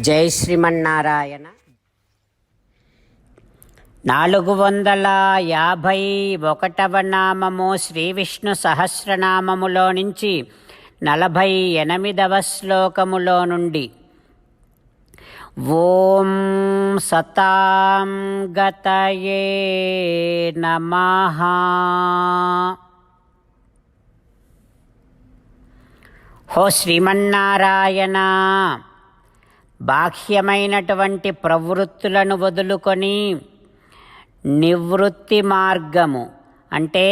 జై శ్రీమన్నారాయణ. నాలుగు వందల యాభై ఒకటవ నామము శ్రీ విష్ణు సహస్రనామములో నుంచి నలభై ఎనిమిదవ శ్లోకములో నుండి. ఓం సతాం గతయే నమః. హో శ్రీమన్నారాయణ. బాహ్యమైనటువంటి ప్రవృత్తులను వదులుకొని నివృత్తి మార్గము అంటే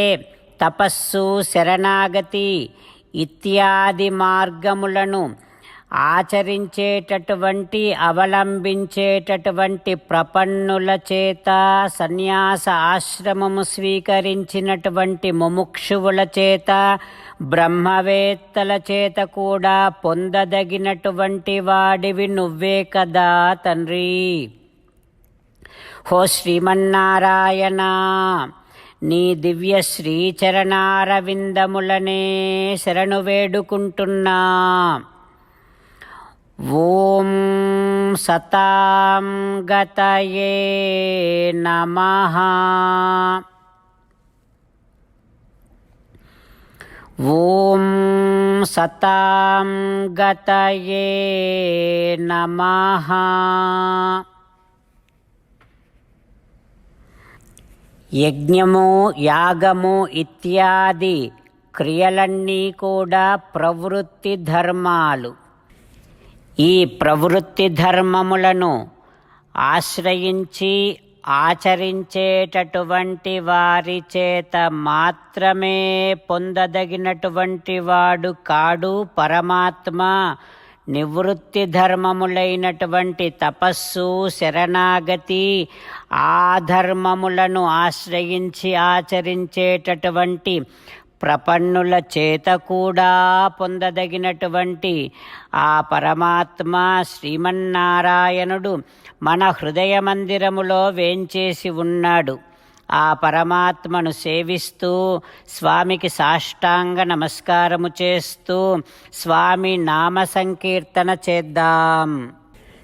తపస్సు శరణాగతి ఇత్యాది మార్గములను ఆచరించేటటువంటి అవలంబించేటటువంటి ప్రపన్నుల చేత సన్యాస ఆశ్రమము స్వీకరించినటువంటి ముముక్షువుల చేత బ్రహ్మవేత్తల చేత కూడా పొందదగినటువంటి వాడివి నువ్వే కదా తండ్రి. హో శ్రీమన్నారాయణ నీ దివ్య శ్రీచరణారవిందములనే శరణు వేడుకుంటున్నా. ఓం సతాం గతయే నమహా ఓం సతాం గతయే నమః యజ్ఞము యాగము ఇత్యాది క్రియలన్నీ కూడా ప్రవృత్తి ధర్మాలు. ఈ ప్రవృత్తి ధర్మములను ఆశ్రయించి ఆచరించేటటువంటి వారి చేత మాత్రమే పొందదగినటువంటి వాడు కాడు పరమాత్మ. నివృత్తి ధర్మములైనటువంటి తపస్సు శరణాగతి ఆ ధర్మములను ఆశ్రయించి ఆచరించేటటువంటి ప్రపన్నుల చేత కూడా పొందదగినటువంటి ఆ పరమాత్మ శ్రీమన్నారాయణుడు మన హృదయ మందిరములో వేంచేసి ఉన్నాడు. ఆ పరమాత్మను సేవిస్తూ స్వామికి సాష్టాంగ నమస్కారము చేస్తూ స్వామి నామ సంకీర్తన చేద్దాం.